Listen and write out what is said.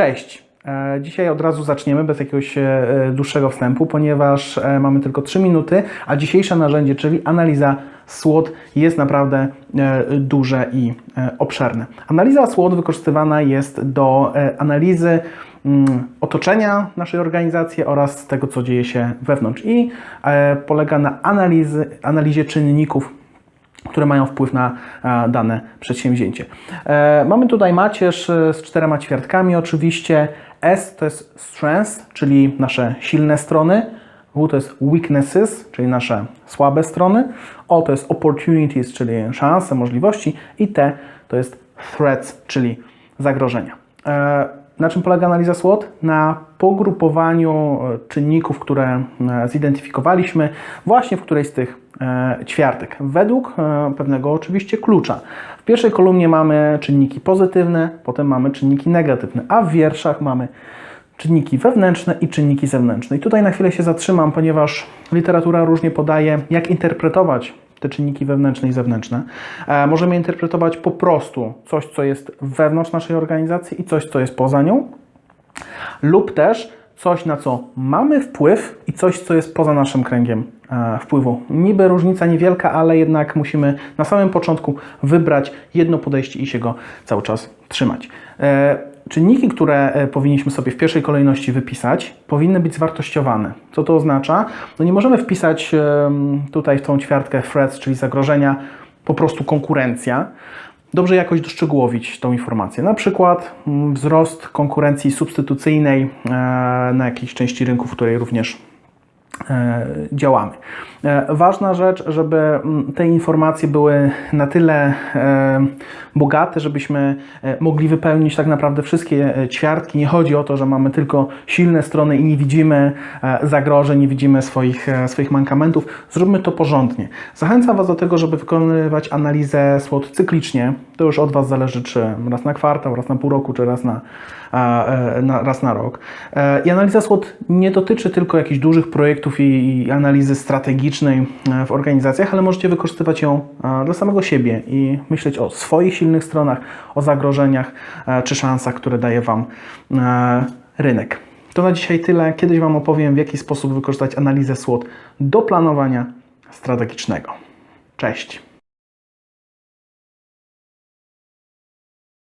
Cześć. E, Dzisiaj od razu zaczniemy bez jakiegoś e, dłuższego wstępu, ponieważ e, mamy tylko 3 minuty, a dzisiejsze narzędzie, czyli analiza SWOT jest naprawdę duże i obszerne. Analiza SWOT wykorzystywana jest do analizy mm, otoczenia naszej organizacji oraz tego, co dzieje się wewnątrz i polega na analizy, analizie czynników które mają wpływ na e, dane przedsięwzięcie. E, Mamy tutaj macierz e, z czterema ćwiartkami oczywiście. S to jest strengths, czyli nasze silne strony. W to jest weaknesses, czyli nasze słabe strony. O to jest opportunities, czyli szanse, możliwości. I T to jest threats, czyli zagrożenia. Na czym polega analiza SWOT? Na pogrupowaniu e, czynników, które e, zidentyfikowaliśmy właśnie w którejś z tych e, ćwiartek, według pewnego oczywiście klucza. W pierwszej kolumnie mamy czynniki pozytywne, potem mamy czynniki negatywne, a w wierszach mamy czynniki wewnętrzne i czynniki zewnętrzne. I tutaj na chwilę się zatrzymam, ponieważ literatura różnie podaje, jak interpretować te czynniki wewnętrzne i zewnętrzne. E, możemy interpretować po prostu coś, co jest wewnątrz naszej organizacji i coś, co jest poza nią, lub też coś, na co mamy wpływ i coś, co jest poza naszym kręgiem e, wpływu. Niby różnica niewielka, ale jednak musimy na samym początku wybrać jedno podejście i się go cały czas trzymać. Czynniki, które e, powinniśmy sobie w pierwszej kolejności wypisać, powinny być zwartościowane. Co to oznacza? No nie możemy wpisać tutaj w tą ćwiartkę threats, czyli zagrożenia, po prostu konkurencja. Dobrze jakoś doszczegółowić tą informację. Na przykład mm, wzrost konkurencji substytucyjnej e, na jakiejś części rynku, w której również działamy. E, Ważna rzecz, żeby mm, te informacje były na tyle e, bogate, żebyśmy e, mogli wypełnić tak naprawdę wszystkie e, ćwiartki. Nie chodzi o to, że mamy tylko silne strony i nie widzimy e, zagrożeń, nie widzimy swoich, e, swoich mankamentów. Zróbmy to porządnie. Zachęcam Was do tego, żeby wykonywać analizę SWOT cyklicznie. To już od Was zależy, czy raz na kwartał, raz na pół roku, czy raz na, e, raz na rok. E, I analiza SWOT nie dotyczy tylko jakichś dużych projektów i, i analizy strategicznej e, w organizacjach, ale możecie wykorzystywać ją e, dla samego siebie i myśleć o swoich silnych stronach, o zagrożeniach e, czy szansach, które daje Wam rynek. To na dzisiaj tyle. Kiedyś Wam opowiem, w jaki sposób wykorzystać analizę SWOT do planowania strategicznego. Cześć!